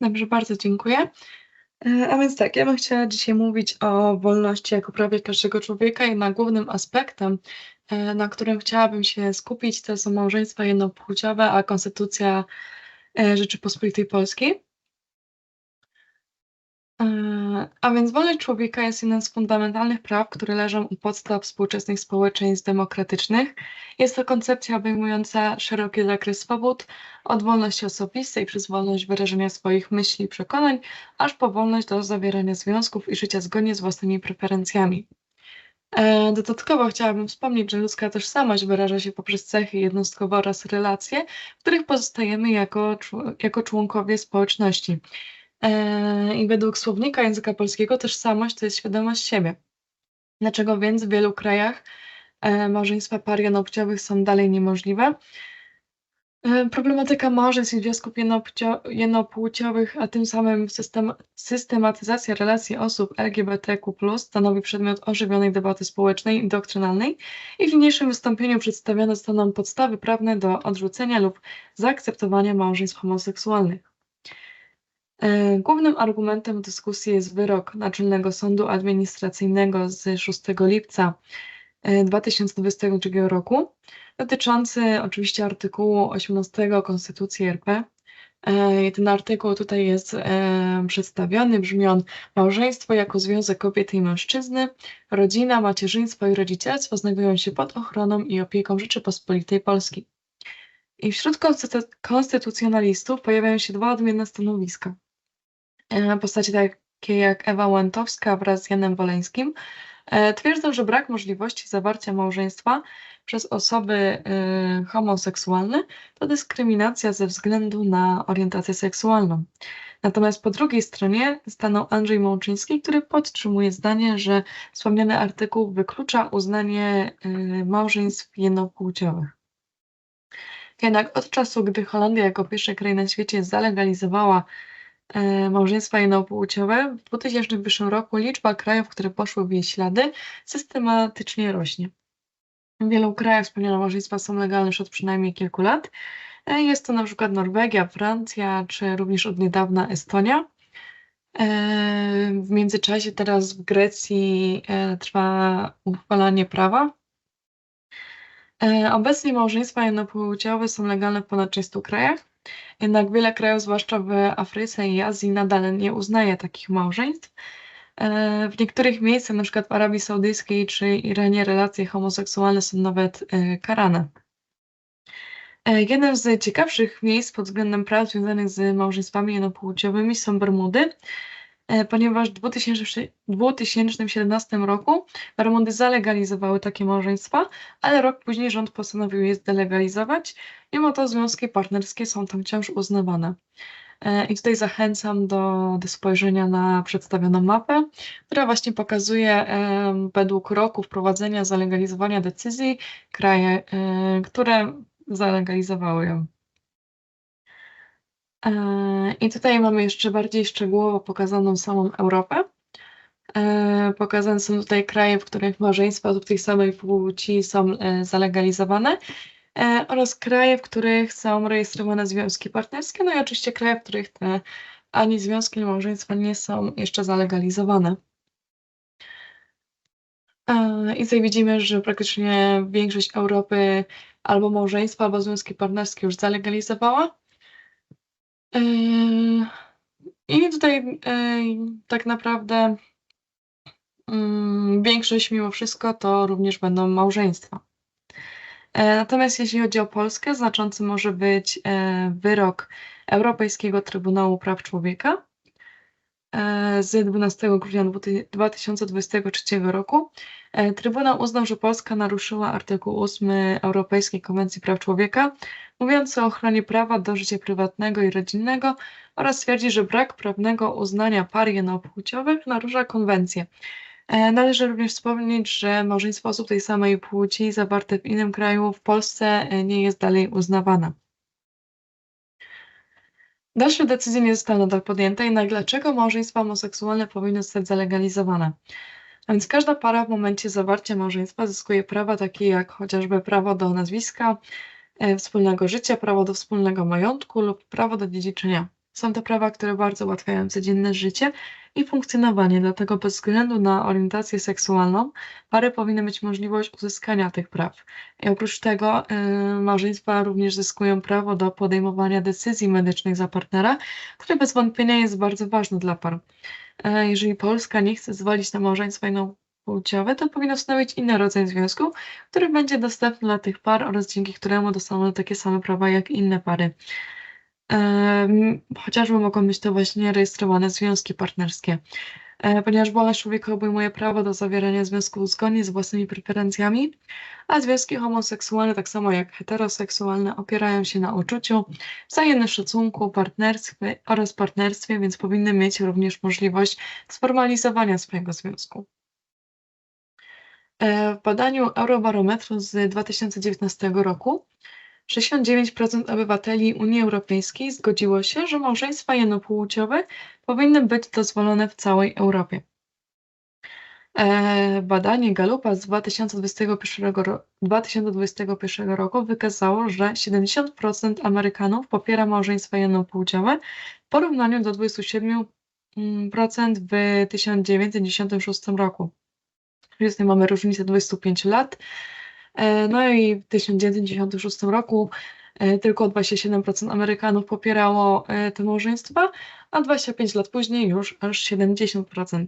Dobrze, bardzo dziękuję. E, a więc tak, ja bym chciała dzisiaj mówić o wolności jako prawie każdego człowieka i na głównym aspektem, e, na którym chciałabym się skupić, to są małżeństwa jednopłciowe, a Konstytucja e, Rzeczypospolitej Polskiej. A więc wolność człowieka jest jednym z fundamentalnych praw, które leżą u podstaw współczesnych społeczeństw demokratycznych. Jest to koncepcja obejmująca szeroki zakres swobód, od wolności osobistej przez wolność wyrażenia swoich myśli i przekonań, aż po wolność do zawierania związków i życia zgodnie z własnymi preferencjami. E, dodatkowo chciałabym wspomnieć, że ludzka tożsamość wyraża się poprzez cechy jednostkowe oraz relacje, w których pozostajemy jako, jako członkowie społeczności. E, I według słownika języka polskiego tożsamość to jest świadomość siebie. Dlaczego więc w wielu krajach e, małżeństwa par jednopłciowych są dalej niemożliwe? E, problematyka małżeństw i związków jednopłciowych, a tym samym system, systematyzacja relacji osób LGBTQ+, stanowi przedmiot ożywionej debaty społecznej i doktrynalnej i w niniejszym wystąpieniu przedstawione zostaną podstawy prawne do odrzucenia lub zaakceptowania małżeństw homoseksualnych. E, głównym argumentem dyskusji jest wyrok Naczelnego Sądu Administracyjnego z 6 lipca 2022 e, roku, dotyczący oczywiście artykułu 18 Konstytucji RP. E, I ten artykuł tutaj jest przedstawiony, brzmi on Małżeństwo jako związek kobiety i mężczyzny, rodzina, macierzyństwo i rodzicielstwo znajdują się pod ochroną i opieką Rzeczypospolitej Polskiej. I wśród konstytucjonalistów pojawiają się dwa odmienne stanowiska. E, postaci takie jak Ewa Łętowska wraz z Janem Woleńskim e, twierdzą, że brak możliwości zawarcia małżeństwa przez osoby e, homoseksualne to dyskryminacja ze względu na orientację seksualną. Natomiast po drugiej stronie stanął Andrzej Mączyński, który podtrzymuje zdanie, że wspomniany artykuł wyklucza uznanie małżeństw jednopłciowych. Jednak od czasu, gdy Holandia jako pierwszy kraj na świecie zalegalizowała małżeństwa jednopłciowe, w 2001 roku liczba krajów, które poszły w jej ślady, systematycznie rośnie. W wielu krajach wspomniane małżeństwa są legalne już od przynajmniej kilku lat. E, jest to na przykład Norwegia, Francja, czy również od niedawna Estonia. E, w międzyczasie teraz w Grecji trwa uchwalanie prawa. Obecnie małżeństwa jednopłciowe są legalne w ponad 30 krajach. Jednak wiele krajów, zwłaszcza w Afryce i Azji, nadal nie uznaje takich małżeństw. E, w niektórych miejscach, przykład w Arabii Saudyjskiej czy Iranie, relacje homoseksualne są nawet e, karane. E, jednym z ciekawszych miejsc pod względem praw związanych z małżeństwami jednopłciowymi są Bermudy, ponieważ w 2017 roku Bermudy zalegalizowały takie małżeństwa, ale rok później rząd postanowił je zdelegalizować. Mimo to związki partnerskie są tam wciąż uznawane. E, I tutaj zachęcam do, do spojrzenia na przedstawioną mapę, która właśnie pokazuje według roku wprowadzenia zalegalizowania decyzji kraje, e, które zalegalizowały ją. E, I tutaj mamy jeszcze bardziej szczegółowo pokazaną samą Europę. E, pokazane są tutaj kraje, w których małżeństwa osób tej samej płci są e, zalegalizowane oraz kraje, w których są rejestrowane związki partnerskie, no i oczywiście kraje, w których te ani związki, ani małżeństwa nie są jeszcze zalegalizowane. I tutaj widzimy, że praktycznie większość Europy albo małżeństwa, albo związki partnerskie już zalegalizowała. Yy, I tutaj yy, tak naprawdę mm, większość mimo wszystko to również będą małżeństwa. E, natomiast jeśli chodzi o Polskę, znaczący może być wyrok Europejskiego Trybunału Praw Człowieka z 12 grudnia 2023 roku. Trybunał uznał, że Polska naruszyła artykuł 8 Europejskiej Konwencji Praw Człowieka, mówiący o ochronie prawa do życia prywatnego i rodzinnego oraz twierdzi, że brak prawnego uznania par jednopłciowych narusza konwencję. E, należy również wspomnieć, że małżeństwo osób tej samej płci zawarte w innym kraju w Polsce e, nie jest dalej uznawane. Dalsze decyzje nie zostały nadal podjęte, jednak dlaczego małżeństwa homoseksualne powinny zostać zalegalizowane? A więc każda para w momencie zawarcia małżeństwa zyskuje prawa takie jak chociażby prawo do nazwiska, E, wspólnego życia, prawo do wspólnego majątku lub prawo do dziedziczenia Są to prawa, które bardzo ułatwiają codzienne życie i funkcjonowanie, dlatego bez względu na orientację seksualną pary powinny mieć możliwość uzyskania tych praw. I oprócz tego yy, małżeństwa również zyskują prawo do podejmowania decyzji medycznych za partnera, które bez wątpienia jest bardzo ważne dla par. Yy, jeżeli Polska nie chce zwolić na małżeństwo jednopłciowe, to powinno stanowić inny rodzaj związku, który będzie dostępny dla tych par oraz dzięki któremu dostaną takie same prawa jak inne pary chociażby mogą być to właśnie rejestrowane związki partnerskie. E, ponieważ wolność człowieka obejmuje prawo do zawierania związków zgodnie z własnymi preferencjami, a związki homoseksualne, tak samo jak heteroseksualne, opierają się na uczuciu, wzajemnym szacunku, partnerstwie oraz partnerstwie, więc powinny mieć również możliwość sformalizowania swojego związku. E, w badaniu Eurobarometru z 2019 roku 69% obywateli Unii Europejskiej zgodziło się, że małżeństwa jednopłciowe powinny być dozwolone w całej Europie. E, badanie Galupa z 2021, ro 2021 roku wykazało, że 70% Amerykanów popiera małżeństwa jednopłciowe w porównaniu do 27% w 1996 roku. Czyli tutaj mamy różnicę 25 lat. E, no i w 1996 roku e, tylko 27% Amerykanów popierało e, te małżeństwa, a 25 lat później już aż 70%.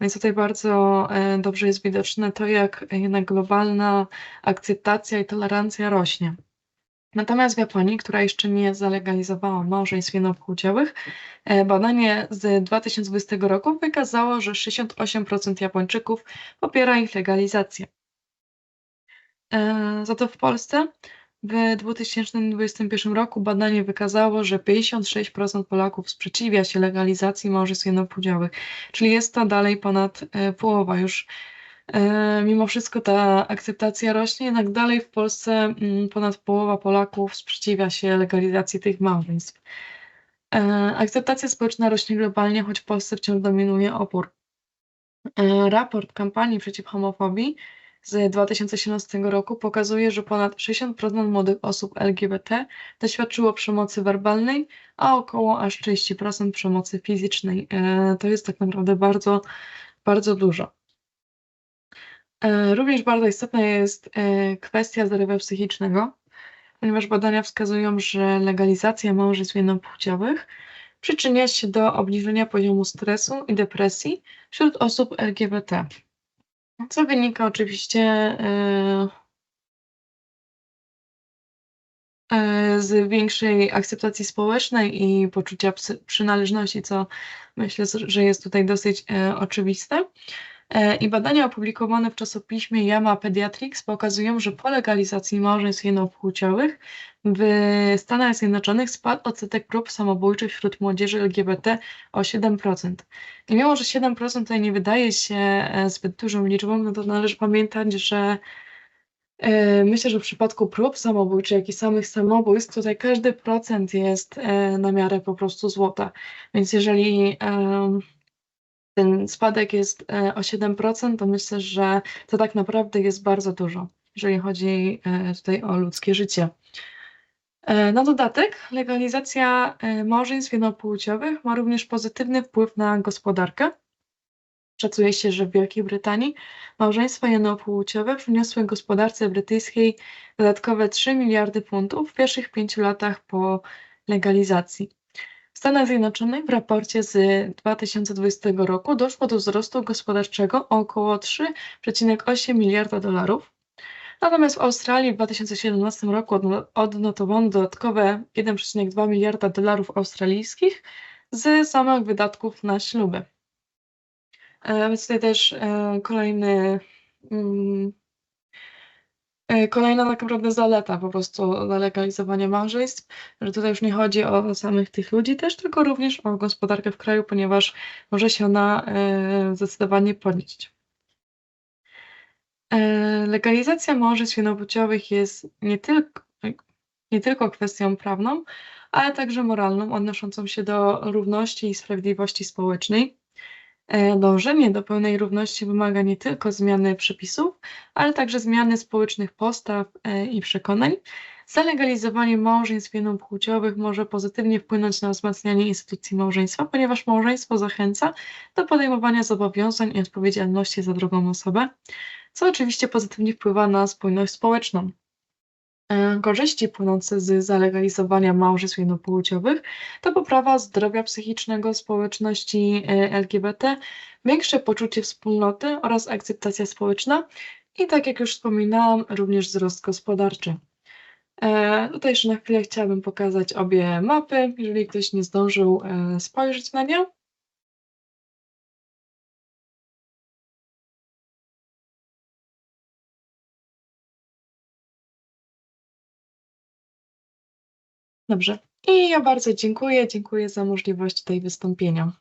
Więc tutaj bardzo dobrze jest widoczne to, jak jednak globalna akceptacja i tolerancja rośnie. Natomiast w Japonii, która jeszcze nie zalegalizowała małżeństw jednopłciowych, badanie z 2020 roku wykazało, że 68% Japończyków popiera ich legalizację. E, za to w Polsce w 2021 roku badanie wykazało, że 56% Polaków sprzeciwia się legalizacji małżeństw jednopłciowych, czyli jest to dalej ponad e, połowa już. E, mimo wszystko ta akceptacja rośnie, jednak dalej w Polsce mm, ponad połowa Polaków sprzeciwia się legalizacji tych małżeństw. Akceptacja społeczna rośnie globalnie, choć w Polsce wciąż dominuje opór. Raport kampanii przeciw homofobii z 2017 roku pokazuje, że ponad 60% młodych osób LGBT doświadczyło przemocy werbalnej, a około aż 30% przemocy fizycznej. E, to jest tak naprawdę bardzo, bardzo dużo. E, również bardzo istotna jest e, kwestia zdrowia psychicznego, ponieważ badania wskazują, że legalizacja małżeństw jednopłciowych przyczynia się do obniżenia poziomu stresu i depresji wśród osób LGBT. Co wynika oczywiście e, e, z większej akceptacji społecznej i poczucia przynależności, co myślę, że jest tutaj dosyć e, oczywiste. I badania opublikowane w czasopiśmie JAMA Pediatrics pokazują, że po legalizacji małżeństw jednopłciowych w Stanach Zjednoczonych spadł odsetek prób samobójczych wśród młodzieży LGBT o 7%. I mimo, że 7% tutaj nie wydaje się e, zbyt dużą liczbą, no to należy pamiętać, że e, Myślę, że w przypadku prób samobójczych, jak i samych samobójstw, tutaj każdy procent jest e, na miarę po prostu złota. Więc jeżeli ten spadek jest o 7%, to myślę, że to tak naprawdę jest bardzo dużo, jeżeli chodzi tutaj o ludzkie życie. E, na dodatek, legalizacja e, małżeństw jednopłciowych ma również pozytywny wpływ na gospodarkę. Szacuje się, że w Wielkiej Brytanii małżeństwa jednopłciowe przyniosły gospodarce brytyjskiej dodatkowe 3 miliardy funtów w pierwszych pięciu latach po legalizacji. W Stanach Zjednoczonych w raporcie z 2020 roku doszło do wzrostu gospodarczego o około 3,8 miliarda dolarów, Natomiast w Australii w 2017 roku odnotowano dodatkowe 1,2 miliarda dolarów australijskich z samych wydatków na śluby. E, więc tutaj też e, kolejny, mm, kolejna tak naprawdę zaleta po prostu legalizowania małżeństw, że tutaj już nie chodzi o samych tych ludzi też, tylko również o gospodarkę w kraju, ponieważ może się ona zdecydowanie podnieść. E, legalizacja małżeństw jednopłciowych jest nie tylko, nie tylko kwestią prawną, ale także moralną, odnoszącą się do równości i sprawiedliwości społecznej. E, dążenie do pełnej równości wymaga nie tylko zmiany przepisów, ale także zmiany społecznych postaw e, i przekonań, Zalegalizowanie małżeństw jednopłciowych może pozytywnie wpłynąć na wzmacnianie instytucji małżeństwa, ponieważ małżeństwo zachęca do podejmowania zobowiązań i odpowiedzialności za drugą osobę, co oczywiście pozytywnie wpływa na spójność społeczną. E, Korzyści płynące z zalegalizowania małżeństw jednopłciowych to poprawa zdrowia psychicznego społeczności e, LGBT, większe poczucie wspólnoty oraz akceptacja społeczna i tak jak już wspominałam, również wzrost gospodarczy. E, Tutaj jeszcze na chwilę chciałabym pokazać obie mapy, jeżeli ktoś nie zdążył spojrzeć na nie. Dobrze. I ja bardzo dziękuję. Dziękuję za możliwość tutaj wystąpienia.